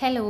Hello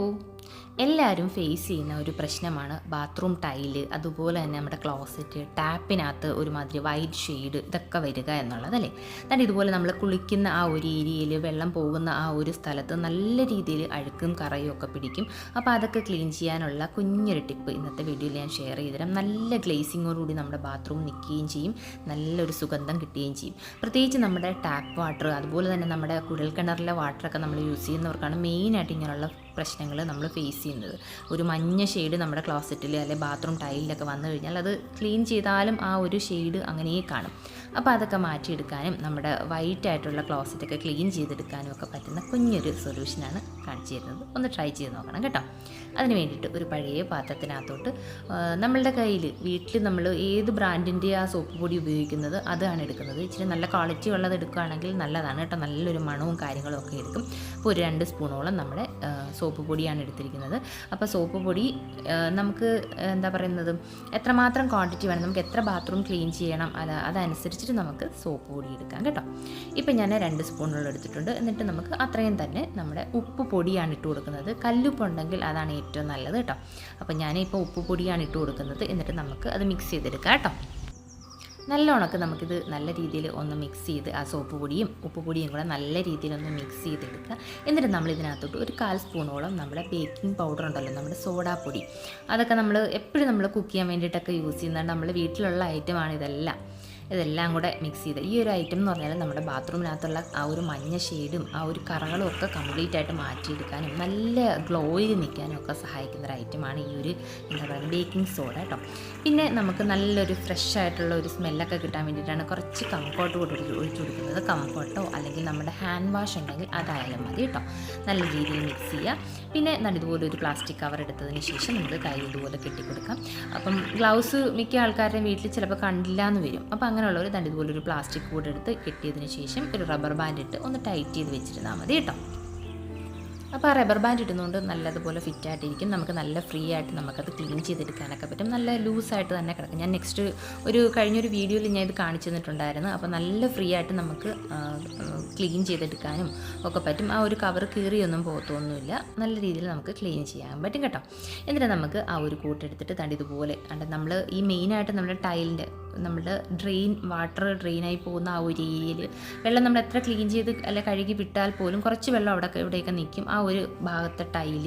എല്ലാവരും face ചെയ്യുന്ന ഒരു പ്രശ്നമാണ് ബാത്റൂം ടൈൽ അതുപോലെ തന്നെ നമ്മുടെ ക്ലോസറ്റ് ടാപ്പിനകത്ത് ഒരുമാതിരി വൈറ്റ് ഷെയ്ഡ് ഇതൊക്കെ വരിക എന്നുള്ളതല്ലേ എന്നിട്ട് ഇതുപോലെ നമ്മൾ കുളിക്കുന്ന ആ ഒരു ഏരിയയിൽ വെള്ളം പോകുന്ന ആ ഒരു സ്ഥലത്ത് നല്ല രീതിയിൽ അഴുക്കും കറയും ഒക്കെ പിടിക്കും. അപ്പോൾ അതൊക്കെ ക്ലീൻ ചെയ്യാനുള്ള കുഞ്ഞൊരു ടിപ്പ് ഇന്നത്തെ വീഡിയോയിൽ ഞാൻ ഷെയർ ചെയ്തുതരാം. നല്ല ഗ്ലേസിങ്ങോടുകൂടി നമ്മുടെ ബാത്റൂം നിൽക്കുകയും ചെയ്യും. നല്ലൊരു സുഗന്ധം കിട്ടുകയും ചെയ്യും. പ്രത്യേകിച്ച് നമ്മുടെ ടാപ്പ് വാട്ടർ അതുപോലെ തന്നെ നമ്മുടെ കുഴൽക്കിണറിലെ വാട്ടറൊക്കെ നമ്മൾ യൂസ് ചെയ്യുന്നവർക്കാണ് മെയിനായിട്ട് ഇങ്ങനെയുള്ള പ്രശ്നങ്ങൾ നമ്മൾ ഫേസ് ചെയ്യുന്നത്. ഒരു മഞ്ഞ ഷെയ്ഡ് നമ്മുടെ ക്ലോസറ്റിൽ അല്ലെങ്കിൽ ബാത്റൂം ടൈലിലൊക്കെ വന്നു കഴിഞ്ഞാൽ അത് ക്ലീൻ ചെയ്താലും ആ ഒരു ഷെയ്ഡ് അങ്ങനെ കാണും. അപ്പോൾ അതൊക്കെ മാറ്റിയെടുക്കാനും നമ്മുടെ വൈറ്റ് ആയിട്ടുള്ള ക്ലോസറ്റൊക്കെ ക്ലീൻ ചെയ്തെടുക്കാനും ഒക്കെ പറ്റുന്ന കുഞ്ഞൊരു സൊല്യൂഷനാണ് കാണിച്ചു തരുന്നത്. ഒന്ന് ട്രൈ ചെയ്ത് നോക്കണം കേട്ടോ. അതിന് വേണ്ടിയിട്ട് ഒരു പഴയ പാത്രത്തിനകത്തോട്ട് നമ്മളുടെ കയ്യിൽ വീട്ടിൽ നമ്മൾ ഏത് ബ്രാൻഡിന്റെ ആ സോപ്പ് പൊടി ഉപയോഗിക്കുന്നത് അതാണ് എടുക്കുന്നത്. ഇച്ചിരി നല്ല ക്വാളിറ്റി ഉള്ളത് എടുക്കുകയാണെങ്കിൽ നല്ലതാണ് കേട്ടോ. നല്ലൊരു മണവും കാര്യങ്ങളും ഒക്കെ എടുക്കും. അപ്പോൾ ഒരു രണ്ട് സ്പൂണോളം നമ്മുടെ സോപ്പ് പൊടിയാണ് എടുത്തിരിക്കുന്നത്. അപ്പോൾ സോപ്പ് പൊടി നമുക്ക് എന്താ പറയുന്നത് എത്രമാത്രം ക്വാണ്ടിറ്റി വേണം നമുക്ക് എത്ര ബാത്റൂം ക്ലീൻ ചെയ്യണം അത് അതനുസരിച്ചിട്ട് നമുക്ക് സോപ്പ് പൊടി എടുക്കാം കേട്ടോ. ഇപ്പം ഞാൻ രണ്ട് സ്പൂണുകൾ എടുത്തിട്ടുണ്ട്. എന്നിട്ട് നമുക്ക് അത്രയും തന്നെ നമ്മുടെ ഉപ്പ് പൊടിയാണ് ഇട്ട് കൊടുക്കുന്നത്. കല്ലുപ്പുണ്ടെങ്കിൽ അതാണ് ഏറ്റവും നല്ലത് കേട്ടോ. അപ്പോൾ ഞാനിപ്പോൾ ഉപ്പ് പൊടിയാണ് ഇട്ട് കൊടുക്കുന്നത്. എന്നിട്ട് നമുക്ക് അത് മിക്സ് ചെയ്തെടുക്കാം കേട്ടോ. നല്ല ഉണക്ക് നമുക്കിത് നല്ല രീതിയിൽ ഒന്ന് മിക്സ് ചെയ്ത് ആ സോപ്പ് പൊടിയും ഉപ്പ് പൊടിയും കൂടെ നല്ല രീതിയിൽ ഒന്ന് മിക്സ് ചെയ്തെടുക്കുക. എന്നിട്ട് നമ്മൾ ഇതിനകത്തോട്ട് ഒരു കാൽ സ്പൂണോളം നമ്മുടെ ബേക്കിംഗ് പൗഡർ ഉണ്ടല്ലോ നമ്മുടെ സോഡാ പൊടി. അതൊക്കെ നമ്മൾ എപ്പോഴും നമ്മൾ കുക്ക് ചെയ്യാൻ വേണ്ടിയിട്ടൊക്കെ യൂസ് ചെയ്യുന്നതാണ്. നമ്മൾ വീട്ടിലുള്ള ഐറ്റമാണ് ഇതെല്ലാം. ഇതെല്ലാം കൂടെ മിക്സ് ചെയ്ത്. ഈ ഒരു ഐറ്റം എന്ന് പറഞ്ഞാൽ നമ്മുടെ ബാത്റൂമിനകത്തുള്ള ആ ഒരു മഞ്ഞ ഷെയ്ഡും ആ ഒരു കറകളും ഒക്കെ കംപ്ലീറ്റ് ആയിട്ട് മാറ്റിയെടുക്കാനും നല്ല ഗ്ലോയിൽ നിൽക്കാനും ഒക്കെ സഹായിക്കുന്ന ഒരു ഐറ്റമാണ് ഈ ഒരു എന്താ പറയുക ബേക്കിംഗ് സോഡ കേട്ടോ പിന്നെ നമുക്ക് നല്ലൊരു ഫ്രഷ് ആയിട്ടുള്ള ഒരു സ്മെല്ലൊക്കെ കിട്ടാൻ വേണ്ടിയിട്ടാണ് കുറച്ച് കംഫോർട്ട് കൂടി ഒഴിച്ചു കൊടുക്കുന്നത്. കംഫോർട്ടോ അല്ലെങ്കിൽ നമ്മുടെ ഹാൻഡ് വാഷ് ഉണ്ടെങ്കിൽ അതായാലും മതി കേട്ടോ നല്ല രീതിയിൽ മിക്സ് ചെയ്യുക പിന്നെ ഇതുപോലെ ഒരു പ്ലാസ്റ്റിക് കവർ എടുത്തതിന് ശേഷം നമുക്ക് കൈ ഇതുപോലെ കെട്ടിക്കൊടുക്കാം. അപ്പം ഗ്ലൗസ് മിക്ക ആൾക്കാരുടെയും വീട്ടിൽ ചിലപ്പോൾ കണ്ടില്ല എന്ന് വരും. അപ്പം അങ്ങനെയുള്ളവർ ഒരു ഇതുപോലെ ഒരു പ്ലാസ്റ്റിക് കൂടെ എടുത്ത് കെട്ടിയതിന് ശേഷം ഒരു റബ്ബർ ബാൻഡ് ഇട്ട് ഒന്ന് ടൈറ്റ് ചെയ്ത് വെച്ചിരുന്നാൽ മതി കേട്ടോ. അപ്പോൾ ആ റബ്ബർ ബാൻഡ് ഇടുന്നതുകൊണ്ട് നല്ലതുപോലെ ഫിറ്റ് ആയിട്ടിരിക്കും. നമുക്ക് നല്ല ഫ്രീ ആയിട്ട് നമുക്കത് ക്ലീൻ ചെയ്തെടുക്കാനൊക്കെ പറ്റും. നല്ല ലൂസായിട്ട് തന്നെ കിടക്കും. ഞാൻ നെക്സ്റ്റ് ഒരു കഴിഞ്ഞൊരു വീഡിയോയിൽ ഞാൻ ഇത് കാണിച്ചു തന്നിട്ടുണ്ടായിരുന്നു. അപ്പോൾ നല്ല ഫ്രീ ആയിട്ട് നമുക്ക് ക്ലീൻ ചെയ്തെടുക്കാനും ഒക്കെ പറ്റും. ആ ഒരു കവർ കീറിയൊന്നും പോകത്തൊന്നുമില്ല. നല്ല രീതിയിൽ നമുക്ക് ക്ലീൻ ചെയ്യാൻ പറ്റും കേട്ടോ. എന്നിട്ട് നമുക്ക് ആ ഒരു കൂട്ടെടുത്തിട്ട് തണ്ടിതുപോലെ ഇതുപോലെ നമ്മൾ ഈ മെയിനായിട്ട് നമ്മുടെ ടൈലിന്റെ നമ്മുടെ ഡ്രെയിൻ വാട്ടർ ഡ്രെയിനായി പോകുന്ന ആ ഒരു ഏരിയയിൽ വെള്ളം നമ്മൾ എത്ര ക്ലീൻ ചെയ്ത് അല്ല കഴുകി വിട്ടാൽ പോലും കുറച്ച് വെള്ളം അവിടെ ഇവിടെയൊക്കെ നിൽക്കും ആ ഒരു ഭാഗത്തെ ടൈൽ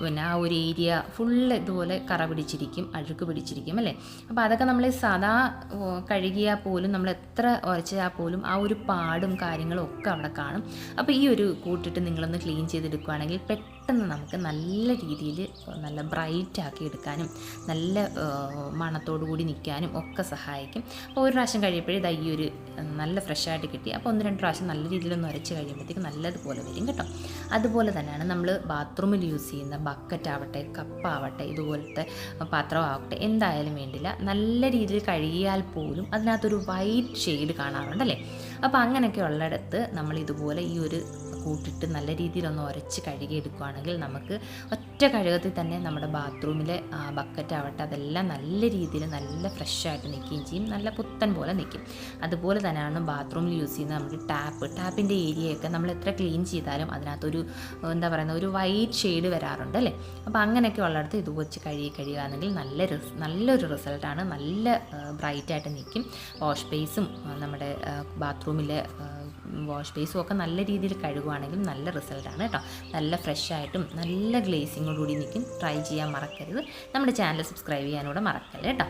പിന്നെ ആ ഒരു ഏരിയ ഫുള്ള് ഇതുപോലെ കറ പിടിച്ചിരിക്കും അഴുക്ക് പിടിച്ചിരിക്കും അല്ലേ? അപ്പോൾ അതൊക്കെ നമ്മൾ സാധാ കഴുകിയാൽ പോലും നമ്മൾ എത്ര ഉരച്ചാൽ പോലും ആ ഒരു പാടും കാര്യങ്ങളും ഒക്കെ അവിടെ കാണും. അപ്പോൾ ഈ ഒരു കൂട്ടിട്ട് നിങ്ങളൊന്ന് ക്ലീൻ ചെയ്തെടുക്കുകയാണെങ്കിൽ പെട്ടെന്ന് നമുക്ക് നല്ല രീതിയിൽ നല്ല ബ്രൈറ്റ് ആക്കി എടുക്കാനും നല്ല മണത്തോടു കൂടി നിൽക്കാനും ഒക്കെ സഹായിക്കും. അപ്പോൾ ഒരു പ്രാവശ്യം കഴിയുമ്പോഴേ ഇതാ ഈ ഒരു നല്ല ഫ്രഷായിട്ട് കിട്ടി. അപ്പോൾ ഒന്ന് രണ്ട് പ്രാവശ്യം നല്ല രീതിയിലൊന്ന് ഉരച്ച് കഴിയുമ്പോഴത്തേക്ക് നല്ലതുപോലെ വരും കേട്ടോ. അതുപോലെ തന്നെയാണ് നമ്മൾ ബാത്റൂമിൽ യൂസ് ചെയ്യുന്ന ബക്കറ്റ് ആവട്ടെ കപ്പാവട്ടെ ഇതുപോലത്തെ പാത്രമാവട്ടെ എന്തായാലും വേണ്ടില്ല. നല്ല രീതിയിൽ കഴുകിയാൽ പോലും അതിനകത്തൊരു വൈറ്റ് ഷെയ്ഡ് കാണാറുണ്ടല്ലേ അപ്പോൾ അങ്ങനെയൊക്കെ ഉള്ളിടത്ത് നമ്മൾ ഇതുപോലെ ഈ ഒരു കൂട്ടിട്ട് നല്ല രീതിയിലൊന്ന് ഉരച്ച് കഴുകിയെടുക്കുകയാണെങ്കിൽ നമുക്ക് ഒറ്റ കഴുകത്തിൽ തന്നെ നമ്മുടെ ബാത്റൂമിലെ ബക്കറ്റ് ആവട്ടെ അതെല്ലാം നല്ല രീതിയിൽ നല്ല ഫ്രഷായിട്ട് നിൽക്കുകയും ചെയ്യും. നല്ല പുത്തൻ പോലെ നിൽക്കും. അതുപോലെ തന്നെയാണ് ബാത്റൂമിൽ യൂസ് ചെയ്യുന്ന നമ്മുടെ ടാപ്പ്. ടാപ്പിന്റെ ഏരിയയൊക്കെ നമ്മൾ എത്ര ക്ലീൻ ചെയ്താലും അതിനകത്തൊരു എന്താ പറയുന്ന ഒരു വൈറ്റ് ഷെയ്ഡ് വരാറുണ്ട് അല്ലേ? അപ്പോൾ അങ്ങനെയൊക്കെ ഉള്ളിടത്ത് ഇത് വെച്ച് കഴുകി കഴുകുകയാണെങ്കിൽ നല്ല നല്ലൊരു റിസൾട്ടാണ്. നല്ല ബ്രൈറ്റായിട്ട് നിൽക്കും. വാഷ് ബേസും നമ്മുടെ ബാത്റൂമിലെ വാഷ് ബേസും ഒക്കെ നല്ല രീതിയിൽ കഴുകുവാണെങ്കിൽ നല്ല റിസൾട്ടാണ് കേട്ടോ. നല്ല ഫ്രഷ് ആയിട്ടും നല്ല ഗ്ലേസിങ്ങോടുകൂടി നിൽക്കും ട്രൈ ചെയ്യാൻ മറക്കരുത്. നമ്മുടെ ചാനൽ സബ്സ്ക്രൈബ് ചെയ്യാനൂടെ മറക്കല്ലേ കേട്ടോ.